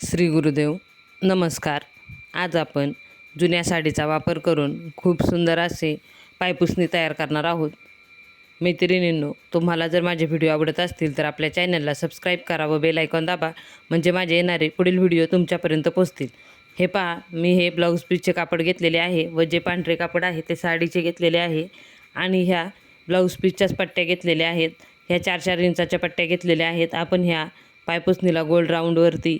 श्री गुरुदेव नमस्कार. आज आपण जुन्या साडीचा वापर करून खूप सुंदर असे पायपुसणी तयार करणार आहोत. मैत्रिणींनो तुम्हाला जर माझे व्हिडिओ आवडत असतील तर आपल्या चॅनलला सबस्क्राईब करा व बेल आयकॉन दाबा म्हणजे माझे येणारे पुढील व्हिडिओ तुमच्यापर्यंत पोचतील हे पहा मी हे ब्लाऊज पीसचे कापड घेतलेले आहे व जे पांढरे कापड आहे ते साडीचे घेतलेले आहे आणि ह्या ब्लाऊज पीसच्याच पट्ट्या घेतलेल्या आहेत. ह्या चार चार इंचाच्या पट्ट्या घेतलेल्या आहेत. आपण ह्या पायपुसणीला गोल राऊंडवरती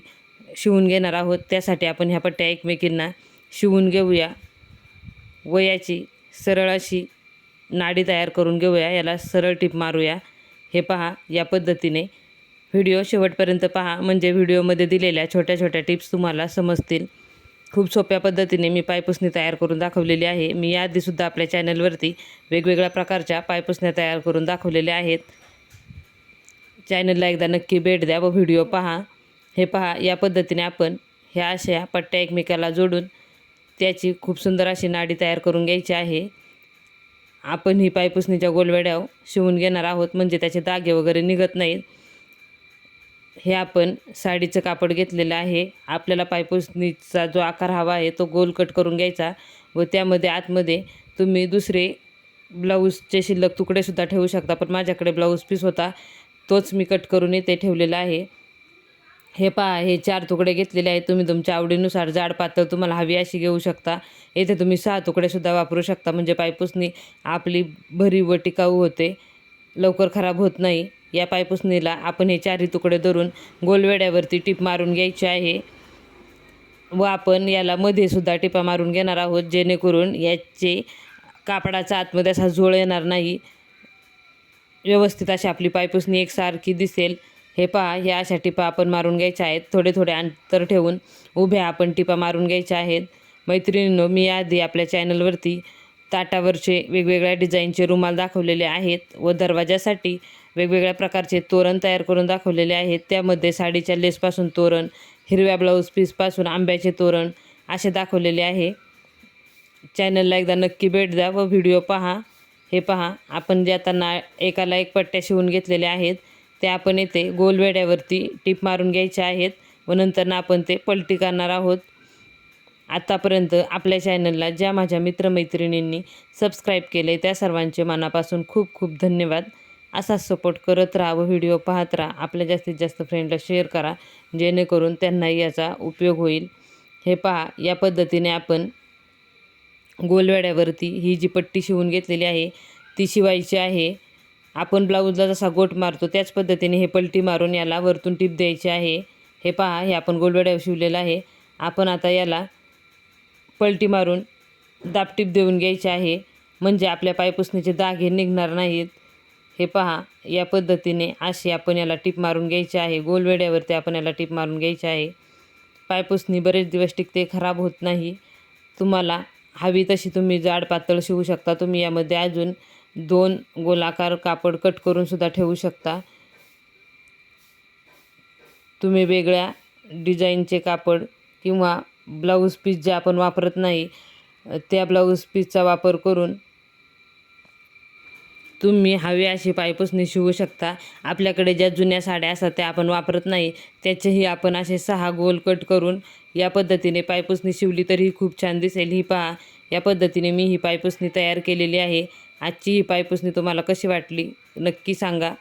शिवून घेणार आहोत. त्यासाठी आपण ह्या पट्ट्या एकमेकींना शिवून घेऊया. वयाची सरळ अशी नाडी तयार करून घेऊया. याला सरळ टीप मारूया. हे पहा या पद्धतीने. व्हिडिओ शेवटपर्यंत पहा. म्हणजे व्हिडिओमध्ये दिलेल्या छोट्या छोट्या टिप्स तुम्हाला समजतील. खूप सोप्या पद्धतीने मी पायपुसणी तयार करून दाखवलेली आहे. मी याआधीसुद्धा आपल्या चॅनलवरती वेगवेगळ्या प्रकारच्या पायपुसण्या तयार करून दाखवलेल्या आहेत. चॅनलला एकदा नक्की भेट द्या व व्हिडिओ पहा. हे पहा या पद्धतीने आपण ह्या अशा पट्ट्या एकमेकाला जोडून त्याची खूप सुंदर अशी नाडी तयार करून घ्यायची आहे. आपण ही पायपुसणीच्या गोलवेड्यावर शिवून घेणार आहोत म्हणजे त्याचे दागे वगैरे निघत नाहीत. हे आपण साडीचं कापड घेतलेलं आहे. आपल्याला पायपुसणीचा जो आकार हवा आहे तो गोल कट करून घ्यायचा व त्यामध्ये आतमध्ये तुम्ही दुसरे ब्लाऊजचे शिल्लक तुकडेसुद्धा ठेवू शकता पण माझ्याकडे ब्लाऊज पीस होता तोच मी कट करून येथे ठेवलेला आहे. हे पहा हे चार तुकडे घेतलेले आहेत. तुम्ही तुमच्या आवडीनुसार जाड पातळ तुम्हाला हवी अशी घेऊ शकता. येथे तुम्ही सहा तुकडेसुद्धा वापरू शकता. म्हणजे पायपुसणी आपली भरी व टिकाऊ होते. लवकर खराब होत नाही. या पायपुसणीला आपण हे चारही तुकडे धरून गोलवेड्यावरती टीप मारून घ्यायची आहे. व आपण याला मध्येसुद्धा टिपा मारून घेणार आहोत. जेणेकरून याचे कापडाचा आतमध्ये असा झोळ येणार नाही. व्यवस्थित अशी आपली पायपुसणी एकसारखी दिसेल. हे पहा ह्या अशा टिपा आपण मारून घ्यायच्या आहेत. थोडे थोडे अंतर ठेवून उभ्या आपण टिपा मारून घ्यायच्या आहेत. मैत्रिणींनो मी आधी आपल्या चॅनलवरती ताटावरचे वेगवेगळ्या डिझाईनचे रुमाल दाखवलेले आहेत व दरवाजासाठी वेगवेगळ्या प्रकारचे तोरण तयार करून दाखवलेले आहेत. त्यामध्ये साडीच्या लेसपासून तोरण हिरव्या ब्लाऊज पीसपासून आंब्याचे तोरण असे दाखवलेले आहे. चॅनलला एकदा नक्की भेट द्या व व्हिडिओ पहा. हे पहा आपण जे आता ना एकाला एक पट्ट्या शिवून घेतलेल्या आहेत. ते आपण येथे गोलवेड्यावरती टीप मारून घ्यायचे आहेत व नंतर आपण ते पलटी करणार आहोत. आत्तापर्यंत आपल्या चॅनलला ज्या माझ्या मित्रमैत्रिणींनी सबस्क्राईब केले त्या सर्वांचे मनापासून खूप खूप धन्यवाद. असाच सपोर्ट करत राहा व व्हिडिओ पाहत राहा. आपल्या जास्तीत जास्त फ्रेंडला शेअर करा जेणेकरून त्यांनाही याचा उपयोग होईल. हे पहा या पद्धतीने आपण गोलवेड्यावरती ही जी पट्टी शिवून घेतलेली आहे ती शिवायची आहे. आपण ब्लाऊजला जसा गोट मारतो त्याच पद्धतीने हे पलटी मारून याला वरतून टीप द्यायची आहे. हे पहा हे आपण गोलवेड्यावर शिवलेलं आहे. आपण आता याला पलटी मारून दाबटीप देऊन घ्यायची आहे. म्हणजे आपल्या पायपुसणीचे दाग हे निघणार नाहीत. हे पहा या पद्धतीने अशी आपण याला टीप मारून घ्यायची आहे. गोलवेड्यावरती आपण याला टीप मारून घ्यायची आहे. पायपुसणी बरेच दिवस टिकते खराब होत नाही. तुम्हाला हवी तशी तुम्ही जाड पातळ शिवू शकता. तुम्ही यामध्ये अजून दोन गोलाकार कापड कट करून सुद्धा ठेवू शकता. तुम्ही वेगळ्या डिझाईनचे कापड किंवा ब्लाऊज पीस जे आपण वापरत नाही त्या ब्लाऊज पीसचा वापर करून तुम्ही हवी अशी पायपुसणी शिवू शकता. आपल्याकडे ज्या जुन्या साड्या असतात त्या आपण वापरत नाही. त्याचेही आपण असे सहा गोल कट करून या पद्धतीने पायपुसणी शिवली तरीही खूप छान दिसेल. ही पहा या पद्धतीने मी ही पायपुसणी तयार केलेली आहे. आजची ही पायपुसणी तुम्हाला कशी वाटली नक्की सांगा.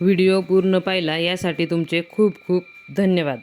व्हिडिओ पूर्ण पाहिला यासाठी तुमचे खूप खूप धन्यवाद.